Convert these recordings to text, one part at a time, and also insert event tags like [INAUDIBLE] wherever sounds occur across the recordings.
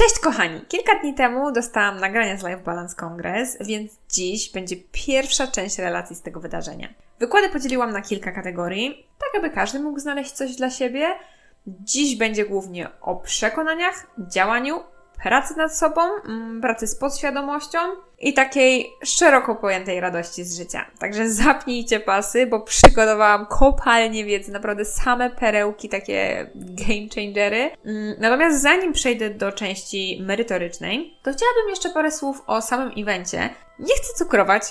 Cześć kochani! Kilka dni temu dostałam nagrania z Life Balance Congress, więc dziś będzie pierwsza część relacji z tego wydarzenia. Wykłady podzieliłam na kilka kategorii, tak aby każdy mógł znaleźć coś dla siebie. Dziś będzie głównie o przekonaniach, działaniu, pracy nad sobą, mm, pracy z podświadomością i takiej szeroko pojętej radości z życia. Także zapnijcie pasy, bo przygotowałam kopalnię wiedzy, naprawdę same perełki, takie game changery. Mm, Natomiast zanim przejdę do części merytorycznej, to chciałabym jeszcze parę słów o samym evencie. Nie chcę cukrować,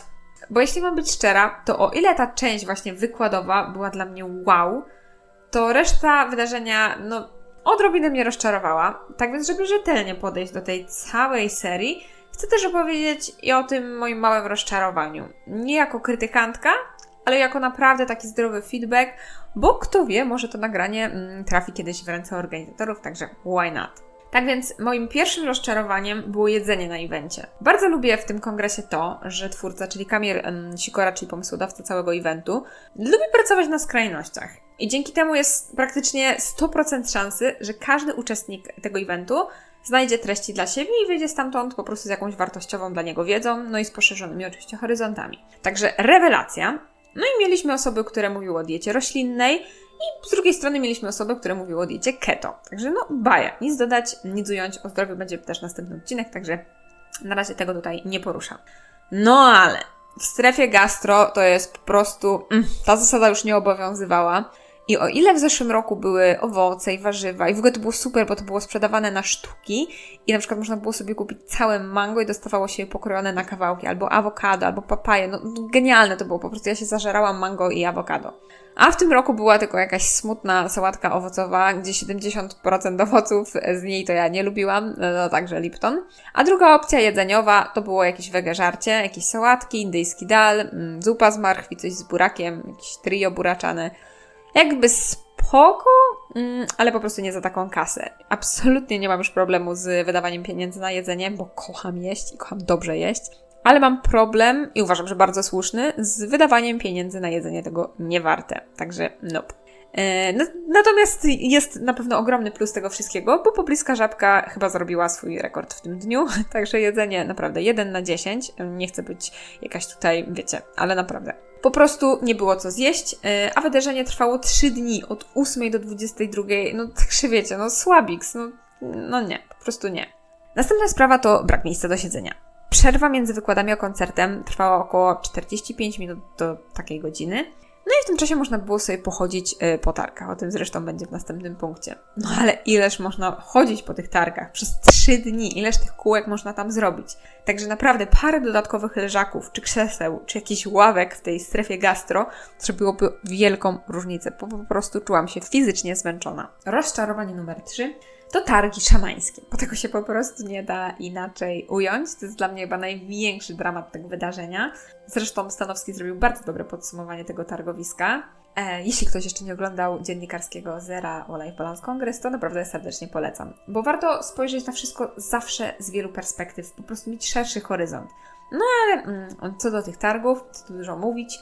bo jeśli mam być szczera, to o ile ta część właśnie wykładowa była dla mnie wow, to reszta wydarzenia, no, odrobinę mnie rozczarowała. Tak więc, żeby rzetelnie podejść do tej całej serii, chcę też opowiedzieć i o tym moim małym rozczarowaniu. Nie jako krytykantka, ale jako naprawdę taki zdrowy feedback, bo kto wie, może to nagranie mm, trafi kiedyś w ręce organizatorów, także why not? Tak więc moim pierwszym rozczarowaniem było jedzenie na evencie. Bardzo lubię w tym kongresie to, że twórca, czyli Kamil em, Sikora, czyli pomysłodawca całego eventu, lubi pracować na skrajnościach. I dzięki temu jest praktycznie 100% szansy, że każdy uczestnik tego eventu znajdzie treści dla siebie i wyjdzie stamtąd po prostu z jakąś wartościową dla niego wiedzą, no i z poszerzonymi oczywiście horyzontami. Także rewelacja. No i mieliśmy osoby, które mówiły o diecie roślinnej i z drugiej strony mieliśmy osoby, które mówiły o diecie keto. Także no baja, nic dodać, nic ująć, o zdrowiu będzie też następny odcinek, także na razie tego tutaj nie poruszam. No ale w strefie gastro to jest po prostu, mm, ta zasada już nie obowiązywała. I o ile w zeszłym roku były owoce i warzywa, i w ogóle to było super, bo to było sprzedawane na sztuki, i na przykład można było sobie kupić całe mango i dostawało się je pokrojone na kawałki, albo awokado, albo papaję. No no, genialne to było, po prostu ja się zażerałam mango i awokado. A w tym roku była tylko jakaś smutna sałatka owocowa, gdzie 70% owoców z niej to ja nie lubiłam, no także Lipton. A druga opcja jedzeniowa to było jakieś wege żarcie, jakieś sałatki, indyjski dal, mm, zupa z marchwi, coś z burakiem, jakieś trio buraczane. Jakby spoko, mm, ale po prostu nie za taką kasę. Absolutnie nie mam już problemu z wydawaniem pieniędzy na jedzenie, bo kocham jeść i kocham dobrze jeść. Ale mam problem, i uważam, że bardzo słuszny, z wydawaniem pieniędzy na jedzenie tego nie warte. Także nope. E, natomiast jest na pewno ogromny plus tego wszystkiego, bo pobliska żabka chyba zrobiła swój rekord w tym dniu, [LAUGHS] także jedzenie naprawdę 1 na 10. Nie chcę być jakaś tutaj, wiecie, ale naprawdę. Po prostu nie było co zjeść, e, a wydarzenie trwało 3 dni, od 8 do 22. No także wiecie, no słabiks, no, no nie, po prostu nie. Następna sprawa to brak miejsca do siedzenia. Przerwa między wykładami a koncertem trwała około 45 minut do takiej godziny. No i w tym czasie można było sobie pochodzić y, po targach. O tym zresztą będzie w następnym punkcie. No ale ileż można chodzić po tych targach przez trzy dni? Ileż tych kółek można tam zrobić? Także naprawdę parę dodatkowych leżaków, czy krzeseł, czy jakichś ławek w tej strefie gastro zrobiłoby wielką różnicę. Po, po prostu czułam się fizycznie zmęczona. Rozczarowanie numer 3 to targi szamańskie, bo tego się po prostu nie da inaczej ująć. To jest dla mnie chyba największy dramat tego wydarzenia. Zresztą Stanowski zrobił bardzo dobre podsumowanie tego targowiska. E, jeśli ktoś jeszcze nie oglądał dziennikarskiego Zera o Life Balance Congress, to naprawdę serdecznie polecam. Bo warto spojrzeć na wszystko zawsze z wielu perspektyw, po prostu mieć szerszy horyzont. No ale mm, co do tych targów, tu dużo mówić,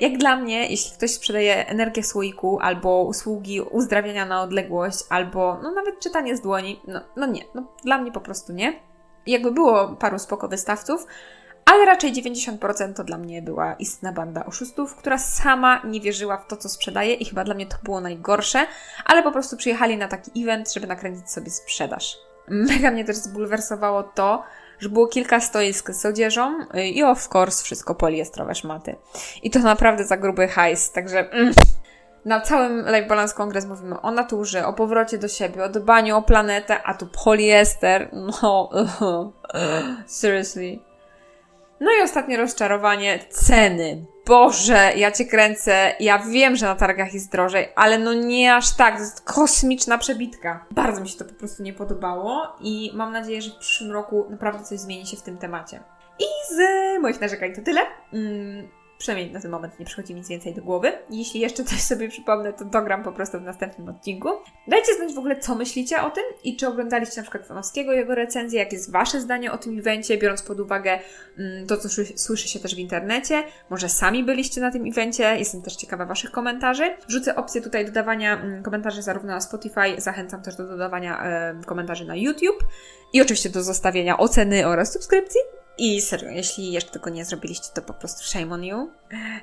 Jak dla mnie, jeśli ktoś sprzedaje energię słoiku, albo usługi uzdrawiania na odległość, albo no nawet czytanie z dłoni, no, no nie, no dla mnie po prostu nie. Jakby było paru spoko wystawców, ale raczej 90% to dla mnie była istna banda oszustów, która sama nie wierzyła w to, co sprzedaje i chyba dla mnie to było najgorsze, ale po prostu przyjechali na taki event, żeby nakręcić sobie sprzedaż. Mega mnie też zbulwersowało to, że było kilka stoisk z odzieżą y, i of course wszystko poliestrowe szmaty. I to naprawdę za gruby hajs, także mm. na całym Life Balance Kongres mówimy o naturze, o powrocie do siebie, o dbaniu o planetę, a tu poliester, no [LAUGHS] seriously. No i ostatnie rozczarowanie, ceny. Boże, ja cię kręcę. Ja wiem, że na targach jest drożej, ale no nie aż tak. To jest kosmiczna przebitka. Bardzo mi się to po prostu nie podobało i mam nadzieję, że w przyszłym roku naprawdę coś zmieni się w tym temacie. I z moich narzekań to tyle. Mm, Przynajmniej na ten moment nie przychodzi mi nic więcej do głowy. Jeśli jeszcze coś sobie przypomnę, to dogram po prostu w następnym odcinku. Dajcie znać w ogóle, co myślicie o tym i czy oglądaliście na przykład Fanowskiego jego recenzję, jakie jest Wasze zdanie o tym evencie, biorąc pod uwagę mm, to, co słyszy, się też w internecie. Może sami byliście na tym evencie, jestem też ciekawa Waszych komentarzy. Wrzucę opcję tutaj dodawania mm, komentarzy zarówno na Spotify, zachęcam też do dodawania e, komentarzy na YouTube i oczywiście do zostawienia oceny oraz subskrypcji. I serio, jeśli jeszcze tego nie zrobiliście, to po prostu shame on you.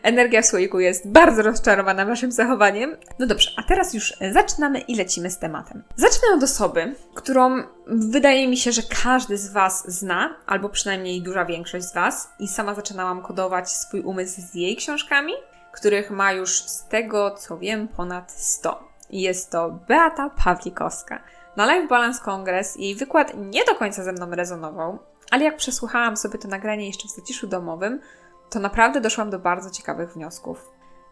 Energia w słoiku jest bardzo rozczarowana waszym zachowaniem. No dobrze, a teraz już zaczynamy i lecimy z tematem. Zacznę od osoby, którą wydaje mi się, że każdy z was zna, albo przynajmniej duża większość z was. I sama zaczynałam kodować swój umysł z jej książkami, których ma już z tego, co wiem, ponad 100. I jest to Beata Pawlikowska. Na Life Balance Congress jej wykład nie do końca ze mną rezonował, ale jak przesłuchałam sobie to nagranie jeszcze w zaciszu domowym, to naprawdę doszłam do bardzo ciekawych wniosków.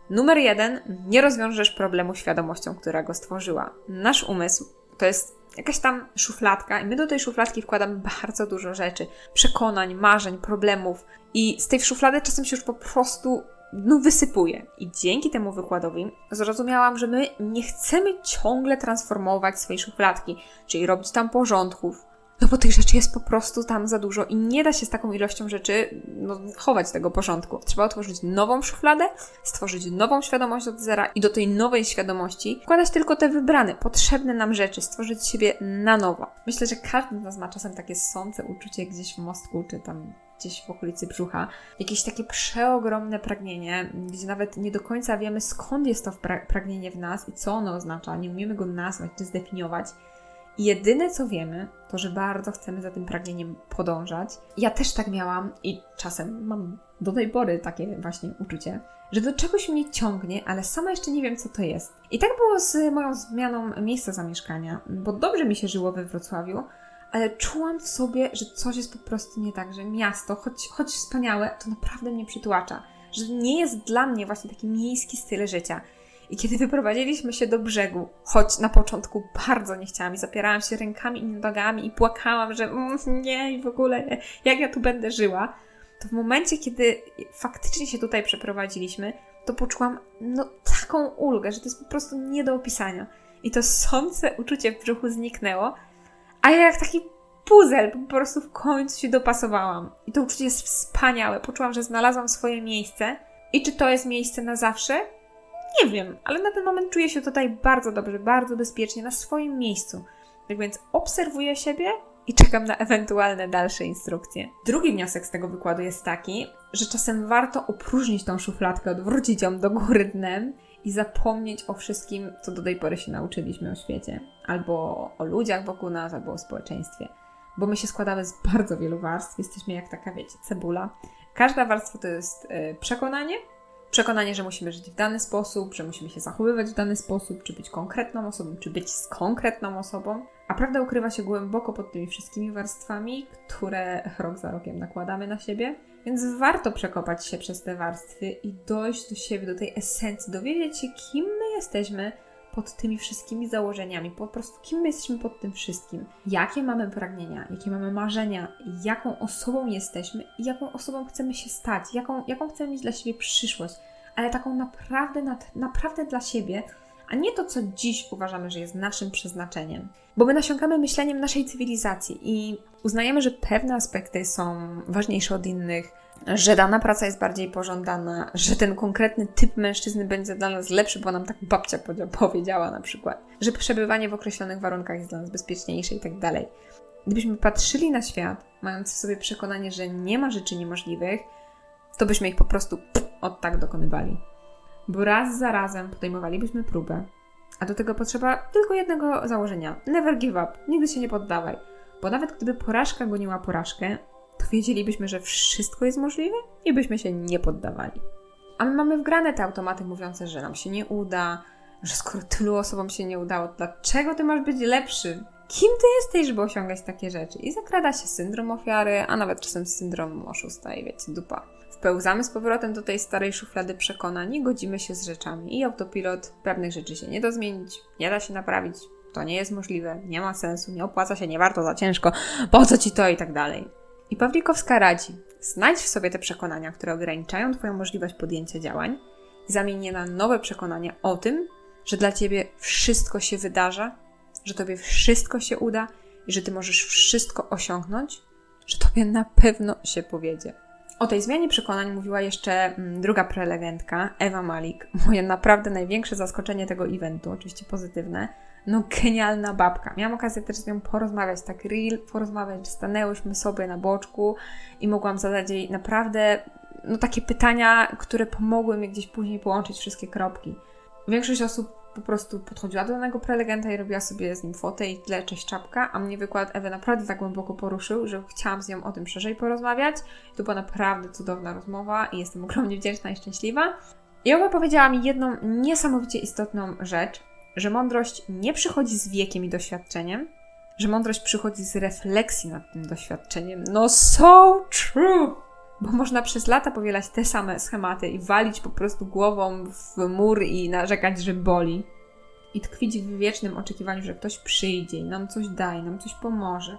Numer jeden, nie rozwiążesz problemu świadomością, która go stworzyła. Nasz umysł to jest jakaś tam szufladka i my do tej szufladki wkładamy bardzo dużo rzeczy, przekonań, marzeń, problemów i z tej szuflady czasem się już po prostu no, wysypuje. I dzięki temu wykładowi zrozumiałam, że my nie chcemy ciągle transformować swojej szufladki, czyli robić tam porządków, no bo tych rzeczy jest po prostu tam za dużo i nie da się z taką ilością rzeczy no, chować tego porządku. Trzeba otworzyć nową szufladę, stworzyć nową świadomość od zera i do tej nowej świadomości wkładać tylko te wybrane, potrzebne nam rzeczy, stworzyć siebie na nowo. Myślę, że każdy z nas ma czasem takie sące uczucie gdzieś w mostku, czy tam gdzieś w okolicy brzucha, jakieś takie przeogromne pragnienie, gdzie nawet nie do końca wiemy skąd jest to pragnienie w nas i co ono oznacza, nie umiemy go nazwać czy zdefiniować. Jedyne co wiemy, to że bardzo chcemy za tym pragnieniem podążać. Ja też tak miałam i czasem mam do tej pory takie właśnie uczucie, że do czegoś mnie ciągnie, ale sama jeszcze nie wiem, co to jest. I tak było z moją zmianą miejsca zamieszkania, bo dobrze mi się żyło we Wrocławiu, ale czułam w sobie, że coś jest po prostu nie tak, że miasto, choć, choć wspaniałe, to naprawdę mnie przytłacza. Że nie jest dla mnie właśnie taki miejski styl życia. I kiedy wyprowadziliśmy się do brzegu, choć na początku bardzo nie chciałam i zapierałam się rękami i nogami i płakałam, że mm, nie i w ogóle jak ja tu będę żyła, to w momencie, kiedy faktycznie się tutaj przeprowadziliśmy, to poczułam no taką ulgę, że to jest po prostu nie do opisania. I to sące uczucie w brzuchu zniknęło, a ja jak taki puzzle po prostu w końcu się dopasowałam. I to uczucie jest wspaniałe. Poczułam, że znalazłam swoje miejsce. I czy to jest miejsce na zawsze? Nie wiem, ale na ten moment czuję się tutaj bardzo dobrze, bardzo bezpiecznie, na swoim miejscu. Tak więc obserwuję siebie i czekam na ewentualne dalsze instrukcje. Drugi wniosek z tego wykładu jest taki, że czasem warto opróżnić tą szufladkę, odwrócić ją do góry dnem i zapomnieć o wszystkim, co do tej pory się nauczyliśmy o świecie, albo o ludziach wokół nas, albo o społeczeństwie. Bo my się składamy z bardzo wielu warstw, jesteśmy jak taka, wiecie, cebula. Każda warstwa to jest yy, przekonanie, przekonanie, że musimy żyć w dany sposób, że musimy się zachowywać w dany sposób, czy być konkretną osobą, czy być z konkretną osobą. A prawda ukrywa się głęboko pod tymi wszystkimi warstwami, które rok za rokiem nakładamy na siebie. Więc warto przekopać się przez te warstwy i dojść do siebie, do tej esencji, dowiedzieć się, kim my jesteśmy pod tymi wszystkimi założeniami, po prostu kim my jesteśmy pod tym wszystkim, jakie mamy pragnienia, jakie mamy marzenia, jaką osobą jesteśmy? I jaką osobą chcemy się stać, jaką, jaką chcemy mieć dla siebie przyszłość, ale taką naprawdę, naprawdę dla siebie, a nie to, co dziś uważamy, że jest naszym przeznaczeniem. Bo my nasiąkamy myśleniem naszej cywilizacji i uznajemy, że pewne aspekty są ważniejsze od innych, że dana praca jest bardziej pożądana, że ten konkretny typ mężczyzny będzie dla nas lepszy, bo nam tak babcia powiedziała na przykład, że przebywanie w określonych warunkach jest dla nas bezpieczniejsze i tak dalej. Gdybyśmy patrzyli na świat, mając w sobie przekonanie, że nie ma rzeczy niemożliwych, to byśmy ich po prostu od tak dokonywali bo raz za razem podejmowalibyśmy próbę. A do tego potrzeba tylko jednego założenia: never give up, nigdy się nie poddawaj. Bo nawet gdyby porażka goniła porażkę, to wiedzielibyśmy, że wszystko jest możliwe i byśmy się nie poddawali. A my mamy wgrane te automaty mówiące, że nam się nie uda, że skoro tylu osobom się nie udało, dlaczego ty masz być lepszy? Kim ty jesteś, żeby osiągać takie rzeczy? I zakrada się syndrom ofiary, a nawet czasem syndrom oszusta i wiecie, dupa. Wpełzamy z powrotem do tej starej szuflady przekonań i godzimy się z rzeczami. I autopilot pewnych rzeczy się nie da zmienić, nie da się naprawić, to nie jest możliwe, nie ma sensu, nie opłaca się, nie warto za ciężko, po co ci to i tak dalej. I Pawlikowska radzi, znajdź w sobie te przekonania, które ograniczają Twoją możliwość podjęcia działań, zamień je na nowe przekonania o tym, że dla Ciebie wszystko się wydarza, że Tobie wszystko się uda i że Ty możesz wszystko osiągnąć, że Tobie na pewno się powiedzie. O tej zmianie przekonań mówiła jeszcze mm, druga prelegentka, Ewa Malik. Moje naprawdę największe zaskoczenie tego eventu, oczywiście pozytywne. No genialna babka. Miałam okazję też z nią porozmawiać, tak real, porozmawiać. Stanęłyśmy sobie na boczku i mogłam zadać jej naprawdę no, takie pytania, które pomogły mi gdzieś później połączyć wszystkie kropki. Większość osób po prostu podchodziła do danego prelegenta i robiła sobie z nim fotę i tyle, cześć czapka, a mnie wykład Ewy naprawdę tak głęboko poruszył, że chciałam z nią o tym szerzej porozmawiać. To była naprawdę cudowna rozmowa i jestem [LAUGHS] ogromnie wdzięczna i szczęśliwa. I Ewa powiedziała mi jedną niesamowicie istotną rzecz, że mądrość nie przychodzi z wiekiem i doświadczeniem, że mądrość przychodzi z refleksji nad tym doświadczeniem. No so true! bo można przez lata powielać te same schematy i walić po prostu głową w mur i narzekać, że boli. I tkwić w wiecznym oczekiwaniu, że ktoś przyjdzie i nam coś daje, nam coś pomoże.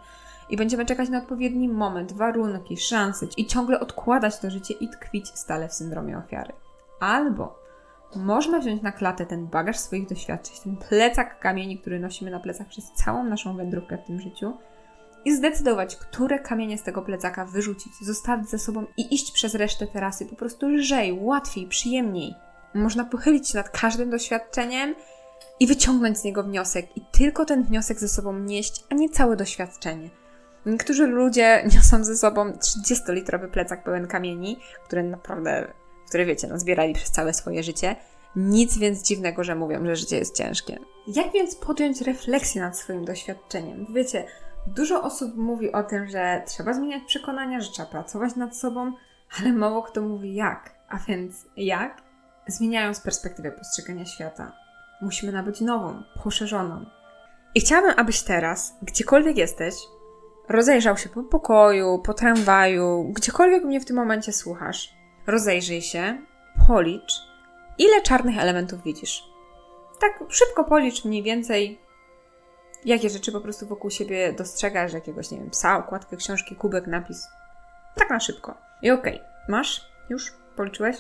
I będziemy czekać na odpowiedni moment, warunki, szanse i ciągle odkładać to życie i tkwić stale w syndromie ofiary. Albo można wziąć na klatę ten bagaż swoich doświadczeń, ten plecak kamieni, który nosimy na plecach przez całą naszą wędrówkę w tym życiu i zdecydować, które kamienie z tego plecaka wyrzucić, zostawić za sobą i iść przez resztę terasy po prostu lżej, łatwiej, przyjemniej. Można pochylić się nad każdym doświadczeniem i wyciągnąć z niego wniosek i tylko ten wniosek ze sobą nieść, a nie całe doświadczenie. Niektórzy ludzie niosą ze sobą 30-litrowy plecak pełen kamieni, które naprawdę, które wiecie, no, zbierali przez całe swoje życie. Nic więc dziwnego, że mówią, że życie jest ciężkie. Jak więc podjąć refleksję nad swoim doświadczeniem? Wiecie, Dużo osób mówi o tym, że trzeba zmieniać przekonania, że trzeba pracować nad sobą, ale mało kto mówi jak. A więc jak? Zmieniając perspektywę postrzegania świata. Musimy nabyć nową, poszerzoną. I chciałabym, abyś teraz, gdziekolwiek jesteś, rozejrzał się po pokoju, po tramwaju, gdziekolwiek mnie w tym momencie słuchasz. Rozejrzyj się, policz, ile czarnych elementów widzisz. Tak szybko policz mniej więcej jakie rzeczy po prostu wokół siebie dostrzegasz, jakiegoś, nie wiem, psa, okładkę książki, kubek, napis. Tak na szybko. I okej, okay. masz? Już? Policzyłeś?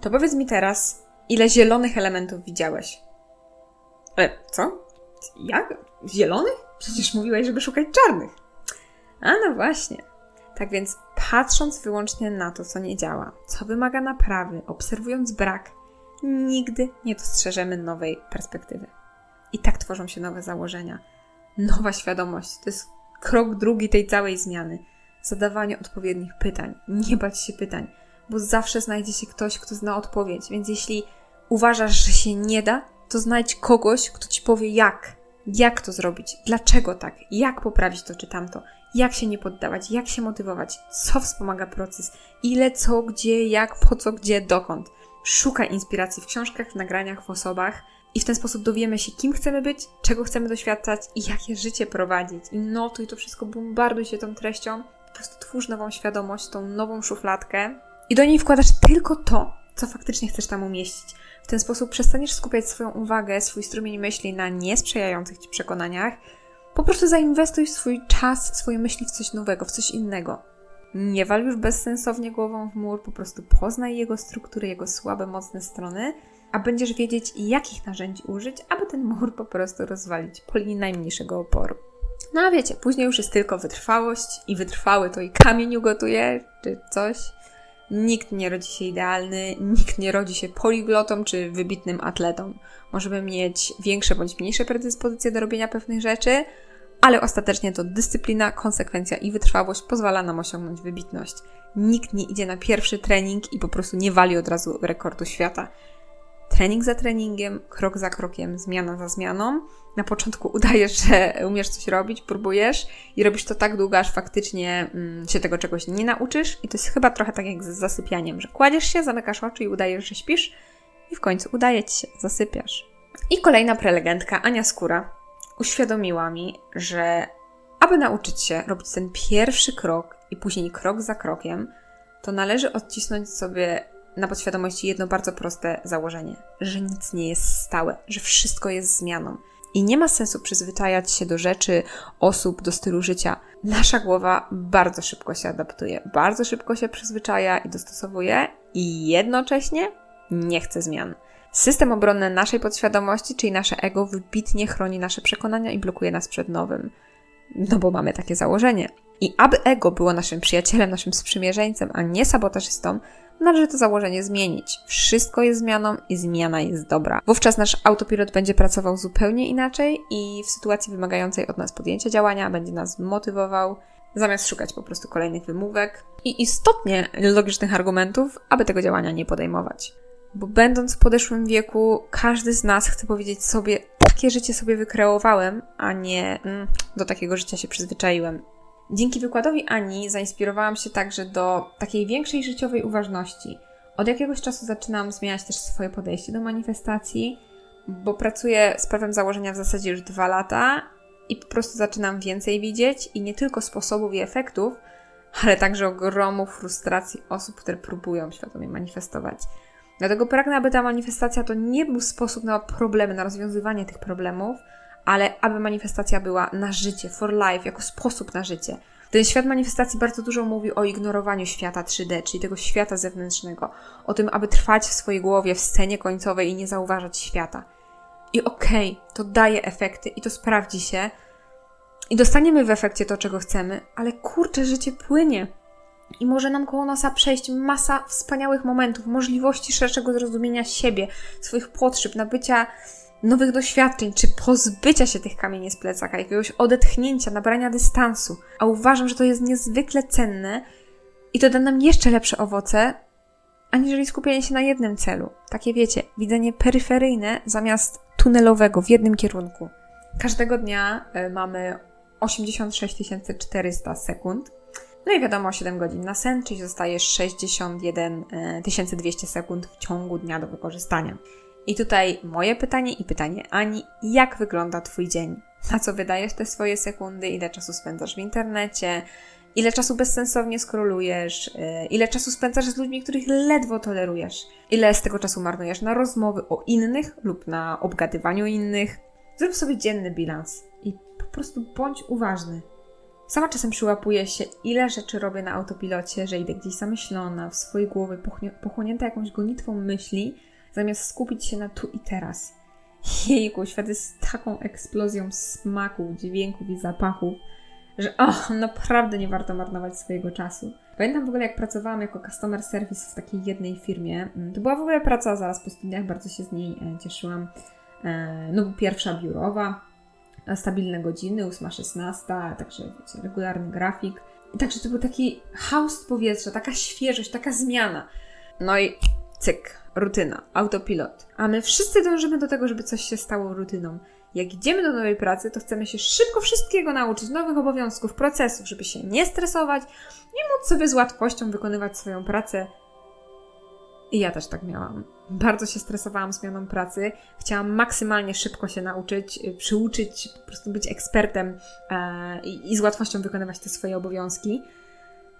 To powiedz mi teraz, ile zielonych elementów widziałeś? Ale co? Jak? Zielonych? Przecież mówiłeś, żeby szukać czarnych. A no właśnie. Tak więc, patrząc wyłącznie na to, co nie działa, co wymaga naprawy, obserwując brak, nigdy nie dostrzeżemy nowej perspektywy. I tak tworzą się nowe założenia nowa świadomość. To jest krok drugi tej całej zmiany. Zadawanie odpowiednich pytań. Nie bać się pytań, bo zawsze znajdzie się ktoś, kto zna odpowiedź. Więc jeśli uważasz, że się nie da, to znajdź kogoś, kto ci powie jak. Jak to zrobić? Dlaczego tak? Jak poprawić to czy tamto? Jak się nie poddawać? Jak się motywować? Co wspomaga proces? Ile, co, gdzie, jak, po co, gdzie, dokąd? Szukaj inspiracji w książkach, w nagraniach, w osobach i w ten sposób dowiemy się, kim chcemy być, czego chcemy doświadczać i jakie życie prowadzić. I notuj to wszystko, bombarduj się tą treścią. Po prostu twórz nową świadomość, tą nową szufladkę i do niej wkładasz tylko to, co faktycznie chcesz tam umieścić. W ten sposób przestaniesz skupiać swoją uwagę, swój strumień myśli na niesprzyjających ci przekonaniach. Po prostu zainwestuj swój czas, swoje myśli w coś nowego, w coś innego. Nie wal już bezsensownie głową w mur, po prostu poznaj jego struktury, jego słabe, mocne strony a będziesz wiedzieć, jakich narzędzi użyć, aby ten mur po prostu rozwalić po linii najmniejszego oporu. No a wiecie, później już jest tylko wytrwałość i wytrwały to i kamień ugotuje, czy coś. Nikt nie rodzi się idealny, nikt nie rodzi się poliglotą czy wybitnym atletą. Możemy mieć większe bądź mniejsze predyspozycje do robienia pewnych rzeczy, ale ostatecznie to dyscyplina, konsekwencja i wytrwałość pozwala nam osiągnąć wybitność. Nikt nie idzie na pierwszy trening i po prostu nie wali od razu rekordu świata trening za treningiem, krok za krokiem, zmiana za zmianą. Na początku [LAUGHS] udajesz, że umiesz coś robić, próbujesz i robisz to tak długo, aż faktycznie mm, się tego czegoś nie nauczysz. I to jest chyba trochę tak jak z zasypianiem, że kładziesz się, zamykasz oczy i udajesz, że śpisz i w końcu udaje ci się, zasypiasz. I kolejna prelegentka, Ania Skóra, uświadomiła mi, że aby nauczyć się robić ten pierwszy krok i później krok za krokiem, to należy odcisnąć sobie na podświadomości jedno bardzo proste założenie, że nic nie jest stałe, że wszystko jest zmianą. I nie ma sensu przyzwyczajać się do rzeczy, osób, do stylu życia. Nasza głowa bardzo szybko się adaptuje, bardzo szybko się przyzwyczaja i dostosowuje, i jednocześnie nie chce zmian. System obronny naszej podświadomości, czyli nasze ego, wybitnie chroni nasze przekonania i blokuje nas przed nowym. No bo mamy takie założenie. I aby ego było naszym przyjacielem, naszym sprzymierzeńcem, a nie sabotażystą, należy to założenie zmienić. Wszystko jest zmianą i zmiana jest dobra. Wówczas nasz autopilot będzie pracował zupełnie inaczej i w sytuacji wymagającej od nas podjęcia działania będzie nas motywował, zamiast szukać po prostu kolejnych wymówek i istotnie logicznych argumentów, aby tego działania nie podejmować. Bo będąc w podeszłym wieku, każdy z nas chce powiedzieć sobie, takie życie sobie wykreowałem, a nie mm, do takiego życia się przyzwyczaiłem. Dzięki wykładowi Ani zainspirowałam się także do takiej większej życiowej uważności. Od jakiegoś czasu zaczynam zmieniać też swoje podejście do manifestacji, bo pracuję z prawem założenia w zasadzie już dwa lata i po prostu zaczynam więcej widzieć i nie tylko sposobów i efektów, ale także ogromu frustracji osób, które próbują świadomie manifestować. Dlatego pragnę, aby ta manifestacja to nie był sposób na problemy, na rozwiązywanie tych problemów, ale aby manifestacja była na życie, for life, jako sposób na życie. Ten świat manifestacji bardzo dużo mówi o ignorowaniu świata 3D, czyli tego świata zewnętrznego, o tym, aby trwać w swojej głowie w scenie końcowej i nie zauważać świata. I okej, okay, to daje efekty i to sprawdzi się, i dostaniemy w efekcie to, czego chcemy, ale kurczę, życie płynie. I może nam koło nosa przejść masa wspaniałych momentów, możliwości szerszego zrozumienia siebie, swoich potrzeb, nabycia nowych doświadczeń, czy pozbycia się tych kamieni z plecaka, jakiegoś odetchnięcia, nabrania dystansu. A uważam, że to jest niezwykle cenne i to da nam jeszcze lepsze owoce, aniżeli skupienie się na jednym celu. Takie wiecie, widzenie peryferyjne zamiast tunelowego w jednym kierunku. Każdego dnia y, mamy 86 400 sekund. No i wiadomo, 7 godzin na sen, czyli zostaje 61 200 sekund w ciągu dnia do wykorzystania. I tutaj moje pytanie i pytanie Ani, jak wygląda Twój dzień? Na co wydajesz te swoje sekundy? Ile czasu spędzasz w internecie? Ile czasu bezsensownie skrolujesz? Y, ile czasu spędzasz z ludźmi, których ledwo tolerujesz? Ile z tego czasu marnujesz na rozmowy o innych lub na obgadywaniu innych? Zrób sobie dzienny bilans i po prostu bądź uważny. Sama czasem przyłapuję się, ile rzeczy robię na autopilocie, że idę gdzieś zamyślona, w swojej głowie, pochłonięta jakąś gonitwą myśli, zamiast skupić się na tu i teraz. Jejku, świat jest taką eksplozją smaków, dźwięków i zapachów, że oh, naprawdę nie warto marnować swojego czasu. Pamiętam w ogóle, jak pracowałam jako customer service w takiej jednej firmie. Mm, to była w ogóle praca zaraz po studiach, bardzo się z niej e, cieszyłam. E, no, pierwsza biurowa, stabilne godziny, 8-16, także wiecie, regularny grafik. I także to był taki haust powietrza, taka świeżość, taka zmiana. No i cyk, rutyna, autopilot. A my wszyscy dążymy do tego, żeby coś się stało rutyną. Jak idziemy do nowej pracy, to chcemy się szybko wszystkiego nauczyć, nowych obowiązków, procesów, żeby się nie stresować i móc sobie z łatwością wykonywać swoją pracę i ja też tak miałam. Bardzo się stresowałam zmianą pracy. Chciałam maksymalnie szybko się nauczyć, y, przyuczyć, po prostu być ekspertem e, i, i z łatwością wykonywać te swoje obowiązki.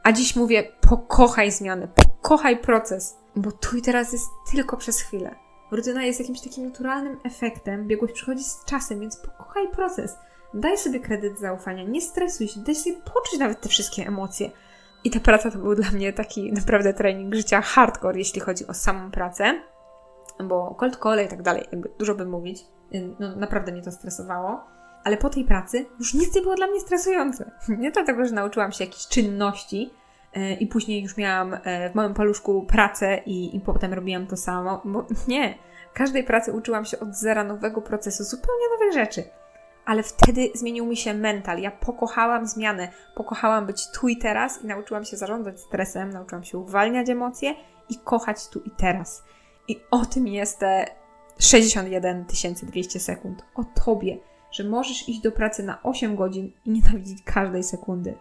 A dziś mówię, pokochaj zmiany, pokochaj proces, bo tu i teraz jest tylko przez chwilę. Rutyna jest jakimś takim naturalnym efektem, biegłość przychodzi z czasem, więc pokochaj proces. Daj sobie kredyt zaufania, nie stresuj się, daj sobie poczuć nawet te wszystkie emocje. I ta praca to był dla mnie taki naprawdę trening życia hardcore, jeśli chodzi o samą pracę, bo cold call i tak dalej, jakby dużo bym mówić, no naprawdę mnie to stresowało. Ale po tej pracy już nic nie było dla mnie stresujące. [LAUGHS] Nie dlatego, że nauczyłam się jakichś czynności i później już miałam yy, w małym paluszku pracę i, i potem robiłam to samo, bo nie. Każdej pracy uczyłam się od zera nowego procesu, zupełnie nowych rzeczy ale wtedy zmienił mi się mental. Ja pokochałam zmianę, pokochałam być tu i teraz i nauczyłam się zarządzać stresem, nauczyłam się uwalniać emocje i kochać tu i teraz. I o tym jest te 61 200 sekund. O tobie, że możesz iść do pracy na 8 godzin i nienawidzić każdej sekundy.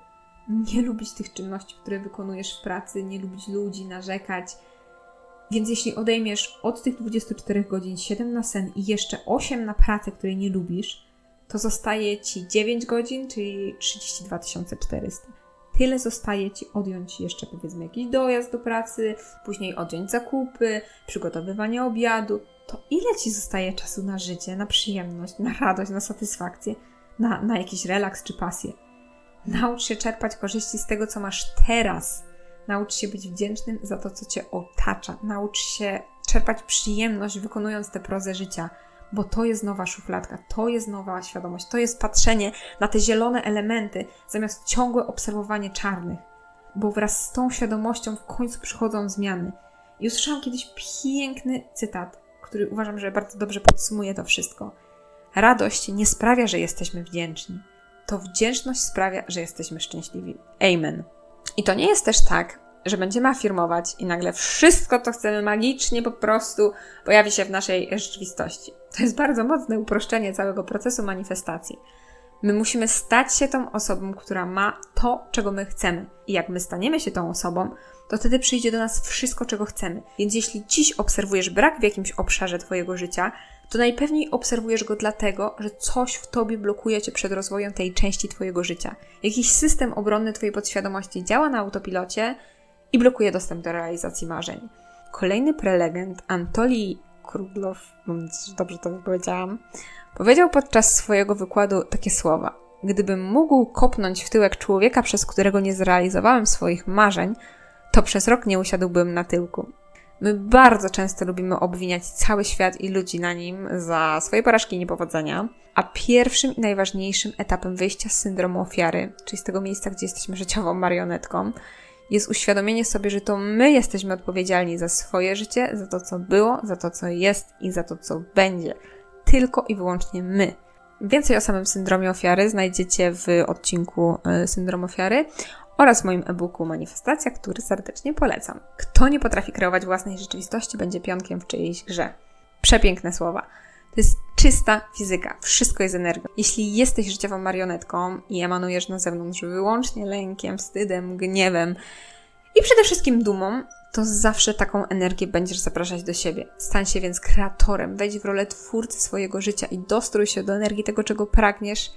Nie lubić tych czynności, które wykonujesz w pracy, nie lubić ludzi, narzekać. Więc jeśli odejmiesz od tych 24 godzin 7 na sen i jeszcze 8 na pracę, której nie lubisz, to zostaje Ci 9 godzin, czyli 32 400. Tyle zostaje Ci odjąć jeszcze powiedzmy jakiś dojazd do pracy, później odjąć zakupy, przygotowywanie obiadu. to ile ci zostaje czasu na życie, na przyjemność, na radość, na satysfakcję, na, na jakiś relaks czy pasję? Naucz się czerpać korzyści z tego, co masz teraz. Naucz się być wdzięcznym za to, co cię otacza. Naucz się czerpać przyjemność, wykonując tę prozę życia, bo to jest nowa szufladka, to jest nowa świadomość, to jest patrzenie na te zielone elementy, zamiast ciągłe obserwowanie czarnych. Bo wraz z tą świadomością w końcu przychodzą zmiany. I usłyszałam kiedyś piękny cytat, który uważam, że bardzo dobrze podsumuje to wszystko. Radość nie sprawia, że jesteśmy wdzięczni. To wdzięczność sprawia, że jesteśmy szczęśliwi. Amen. I to nie jest też tak, że będziemy afirmować i nagle wszystko, co chcemy magicznie po prostu pojawi się w naszej rzeczywistości. To jest bardzo mocne uproszczenie całego procesu manifestacji. My musimy stać się tą osobą, która ma to, czego my chcemy. I jak my staniemy się tą osobą, to wtedy przyjdzie do nas wszystko, czego chcemy. Więc jeśli dziś obserwujesz brak w jakimś obszarze Twojego życia, to najpewniej obserwujesz go dlatego, że coś w tobie blokuje cię przed rozwojem tej części twojego życia. Jakiś system obronny twojej podświadomości działa na autopilocie i blokuje dostęp do realizacji marzeń. Kolejny prelegent, Antoli Kruglow, dobrze to wypowiedziałam, powiedział podczas swojego wykładu takie słowa. Gdybym mógł kopnąć w tyłek człowieka, przez którego nie zrealizowałem swoich marzeń, to przez rok nie usiadłbym na tyłku. My bardzo często lubimy obwiniać cały świat i ludzi na nim za swoje porażki i niepowodzenia, a pierwszym i najważniejszym etapem wyjścia z syndromu ofiary, czyli z tego miejsca, gdzie jesteśmy życiową marionetką, jest uświadomienie sobie, że to my jesteśmy odpowiedzialni za swoje życie, za to, co było, za to, co jest i za to, co będzie. Tylko i wyłącznie my. Więcej o samym syndromie ofiary znajdziecie w odcinku e, Syndrom ofiary oraz w moim e-booku Manifestacja, który serdecznie polecam. Kto nie potrafi kreować własnej rzeczywistości, będzie pionkiem w czyjejś grze. Przepiękne słowa. To jest czysta fizyka. Wszystko jest energią. Jeśli jesteś życiową marionetką i emanujesz na zewnątrz wyłącznie lękiem, wstydem, gniewem i przede wszystkim dumą, to zawsze taką energię będziesz zapraszać do siebie. Stań się więc kreatorem, wejdź w rolę twórcy swojego życia i dostrój się do energii tego, czego pragniesz –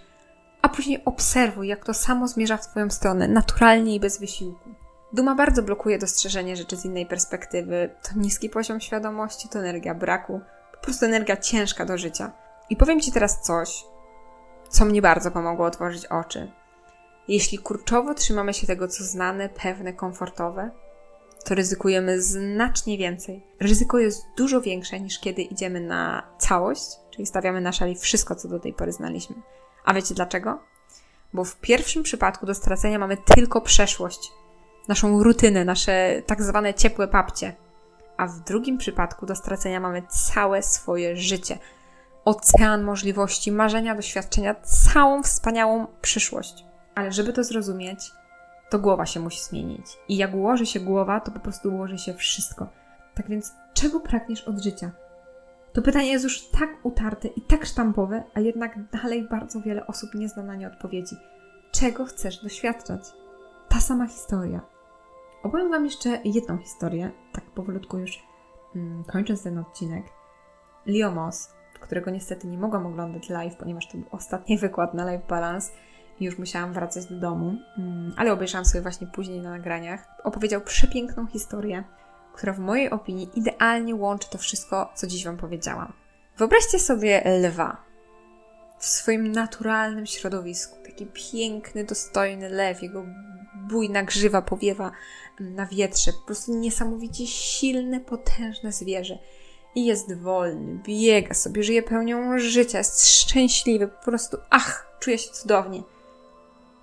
a później obserwuj, jak to samo zmierza w Twoją stronę, naturalnie i bez wysiłku. Duma bardzo blokuje dostrzeżenie rzeczy z innej perspektywy. To niski poziom świadomości, to energia braku, po prostu energia ciężka do życia. I powiem Ci teraz coś, co mnie bardzo pomogło otworzyć oczy. Jeśli kurczowo trzymamy się tego, co znane, pewne, komfortowe, to ryzykujemy znacznie więcej. Ryzyko jest dużo większe niż kiedy idziemy na całość, czyli stawiamy na szali wszystko, co do tej pory znaliśmy. A wiecie dlaczego? Bo w pierwszym przypadku do stracenia mamy tylko przeszłość, naszą rutynę, nasze tak zwane ciepłe papcie. A w drugim przypadku do stracenia mamy całe swoje życie. Ocean możliwości, marzenia, doświadczenia, całą wspaniałą przyszłość. Ale żeby to zrozumieć, to głowa się musi zmienić. I jak ułoży się głowa, to po prostu ułoży się wszystko. Tak więc, czego pragniesz od życia? To pytanie jest już tak utarte i tak sztampowe, a jednak dalej bardzo wiele osób nie zna na nie odpowiedzi. Czego chcesz doświadczać? Ta sama historia. Opowiem Wam jeszcze jedną historię, tak powolutku już mm, kończąc ten odcinek. Leo Moss, którego niestety nie mogłam oglądać live, ponieważ to był ostatni [LAUGHS] wykład na Live Balance i już musiałam wracać do domu, mm, ale obejrzałam sobie właśnie później na nagraniach. Opowiedział przepiękną historię która w mojej opinii idealnie łączy to wszystko, co dziś Wam powiedziałam. Wyobraźcie sobie lwa w swoim naturalnym środowisku. Taki piękny, dostojny lew, jego bujna grzywa powiewa na wietrze. Po prostu niesamowicie silne, potężne zwierzę. I jest wolny, biega sobie, żyje pełnią życia, jest szczęśliwy, po prostu ach, czuje się cudownie.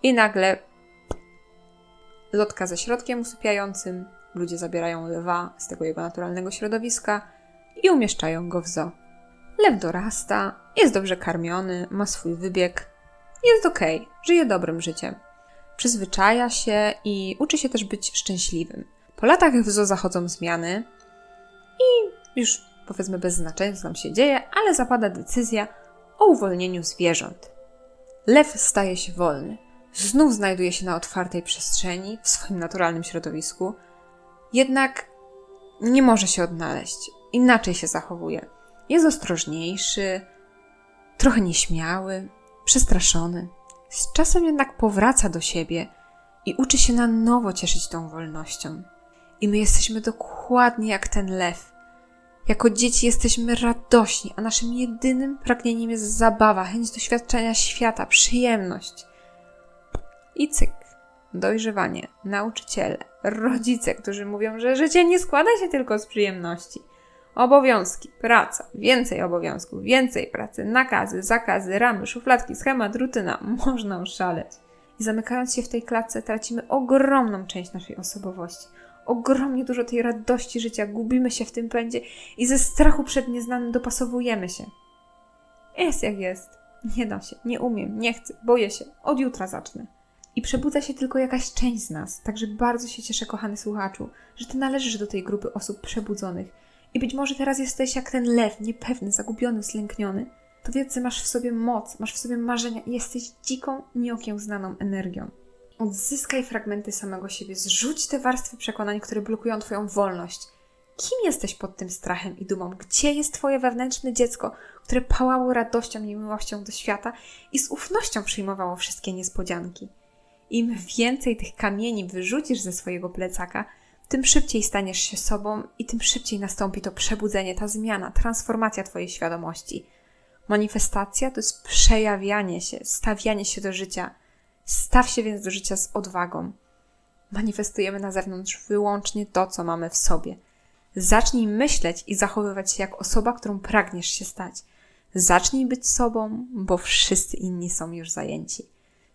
I nagle lotka ze środkiem usypiającym, Ludzie zabierają lwa z tego jego naturalnego środowiska i umieszczają go w zoo. Lew dorasta, jest dobrze karmiony, ma swój wybieg, jest okej, żyje dobrym życiem. Przyzwyczaja się i uczy się też być szczęśliwym. Po latach w zoo zachodzą zmiany i już powiedzmy bez znaczenia, co tam się dzieje, ale zapada decyzja o uwolnieniu zwierząt. Lew staje się wolny. Znów znajduje się na otwartej przestrzeni, w swoim naturalnym środowisku, jednak nie może się odnaleźć. Inaczej się zachowuje. Jest ostrożniejszy, trochę nieśmiały, przestraszony. Z czasem jednak powraca do siebie i uczy się na nowo cieszyć tą wolnością. I my jesteśmy dokładnie jak ten lew. Jako dzieci jesteśmy radośni, a naszym jedynym pragnieniem jest zabawa, chęć doświadczenia świata, przyjemność. I cyk. Dojrzewanie, nauczyciele, rodzice, którzy mówią, że życie nie składa się tylko z przyjemności. Obowiązki, praca, więcej obowiązków, więcej pracy, nakazy, zakazy, ramy, szufladki, schemat, rutyna. [LAUGHS] Można oszaleć. I zamykając się w tej klatce, tracimy ogromną część naszej osobowości. Ogromnie dużo tej radości życia, gubimy się w tym pędzie i ze strachu przed nieznanym dopasowujemy się. Jest jak jest. Nie da się, nie umiem, nie chcę, boję się. Od jutra zacznę. I przebudza się tylko jakaś część z nas. Także bardzo się cieszę, kochany słuchaczu, że ty należysz do tej grupy osób przebudzonych. I być może teraz jesteś jak ten lew, niepewny, zagubiony, zlękniony. To wiedz, że masz w sobie moc, masz w sobie marzenia i jesteś dziką, nieokiełznaną energią. Odzyskaj fragmenty samego siebie, zrzuć te warstwy przekonań, które blokują Twoją wolność. Kim jesteś pod tym strachem i dumą? Gdzie jest Twoje wewnętrzne dziecko, które pałało radością i miłością do świata i z ufnością przyjmowało wszystkie niespodzianki? Im więcej tych kamieni wyrzucisz ze swojego plecaka, tym szybciej staniesz się sobą i tym szybciej nastąpi to przebudzenie, ta zmiana, transformacja Twojej świadomości. Manifestacja to jest przejawianie się, stawianie się do życia. Staw się więc do życia z odwagą. Manifestujemy na zewnątrz wyłącznie to, co mamy w sobie. Zacznij myśleć i zachowywać się jak osoba, którą pragniesz się stać. Zacznij być sobą, bo wszyscy inni są już zajęci.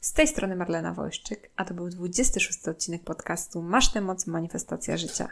Z tej strony Marlena Wojszczyk, a to był 26 odcinek podcastu Masz tę moc manifestacja życia.